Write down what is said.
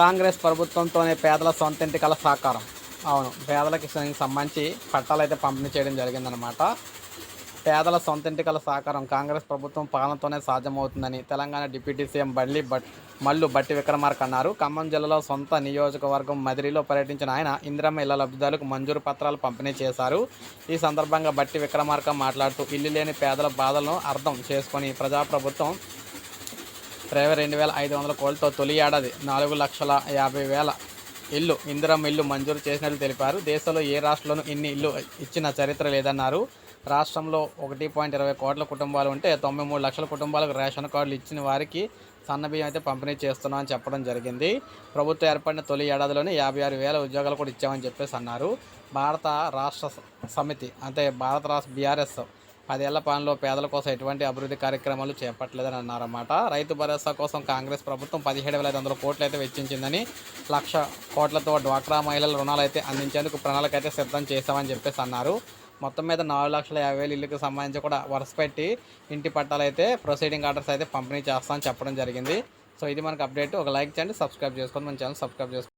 కాంగ్రెస్ ప్రభుత్వంతోనే పేదల సొంత కల సాకారం. అవును పేదలకి సంబంధించి పట్టాలు అయితే పంపిణీ చేయడం జరిగిందనమాట పేదల సొంత కల సాకారం కాంగ్రెస్ ప్రభుత్వం పాలనతోనే సాధ్యమవుతుందని తెలంగాణ డిప్యూటీ సీఎం బల్లి బట్ మల్లు బట్టి విక్రమార్క అన్నారు. ఖమ్మం జిల్లాలో సొంత నియోజకవర్గం మదిరిలో పర్యటించిన ఆయన ఇందిరమ్మ ఇళ్ళ లబ్ధిదారులకు మంజూరు పత్రాలు పంపిణీ చేశారు. ఈ సందర్భంగా బట్టి విక్రమార్క మాట్లాడుతూ ఇల్లు లేని పేదల బాధలను అర్థం చేసుకొని ప్రజాప్రభుత్వం ఇరవై రెండు వేల ఐదు వందల కోట్లతో తొలి ఏడాది నాలుగు లక్షల యాభై వేల ఇల్లు ఇందిరమ్మ ఇల్లు మంజూరు చేసినట్లు తెలిపారు. దేశంలో ఏ రాష్ట్రంలోనూ ఇన్ని ఇల్లు ఇచ్చిన చరిత్ర లేదన్నారు. రాష్ట్రంలో ఒకటి పాయింట్ ఇరవై కోట్ల కుటుంబాలు ఉంటే తొంభై మూడు లక్షల కుటుంబాలకు రేషన్ కార్డులు ఇచ్చిన వారికి సన్నబియ్యం అయితే పంపిణీ చేస్తున్నామని చెప్పడం జరిగింది. ప్రభుత్వం ఏర్పడిన తొలి ఏడాదిలోనే యాభై ఆరు వేల ఉద్యోగాలు కూడా ఇచ్చామని చెప్పేసి అన్నారు. భారత రాష్ట్ర సమితి అంటే భారత రాష్ట్ర బీఆర్ఎస్ పదేళ్ళ పాలనలో పేదల కోసం ఎటువంటి అభివృద్ధి కార్యక్రమాలు చేపట్టలేదని అన్నారన్నమాట రైతు భరోసా కోసం కాంగ్రెస్ ప్రభుత్వం పదిహేడు వేల ఐదు వందల కోట్లు అయితే వెచ్చించిందని లక్ష కోట్లతో డ్వాక్రా మహిళల రుణాలు అయితే అందించేందుకు ప్రణాళిక అయితే సిద్ధం చేశామని చెప్పేసి అన్నారు. మొత్తం మీద నాలుగు లక్షల యాభై వేలు ఇల్లుకి సంబంధించి కూడా వరుస పెట్టి ఇంటి పట్టాలు అయితే ప్రొసీడింగ్ ఆర్డర్స్ అయితే పంపిణీ చేస్తామని చెప్పడం జరిగింది. సో ఇది మనకు అప్డేట్. ఒక లైక్ చేయండి సబ్స్క్రైబ్ చేసుకోండి. మన ఛానల్ సబ్స్క్రైబ్ చేసుకోండి.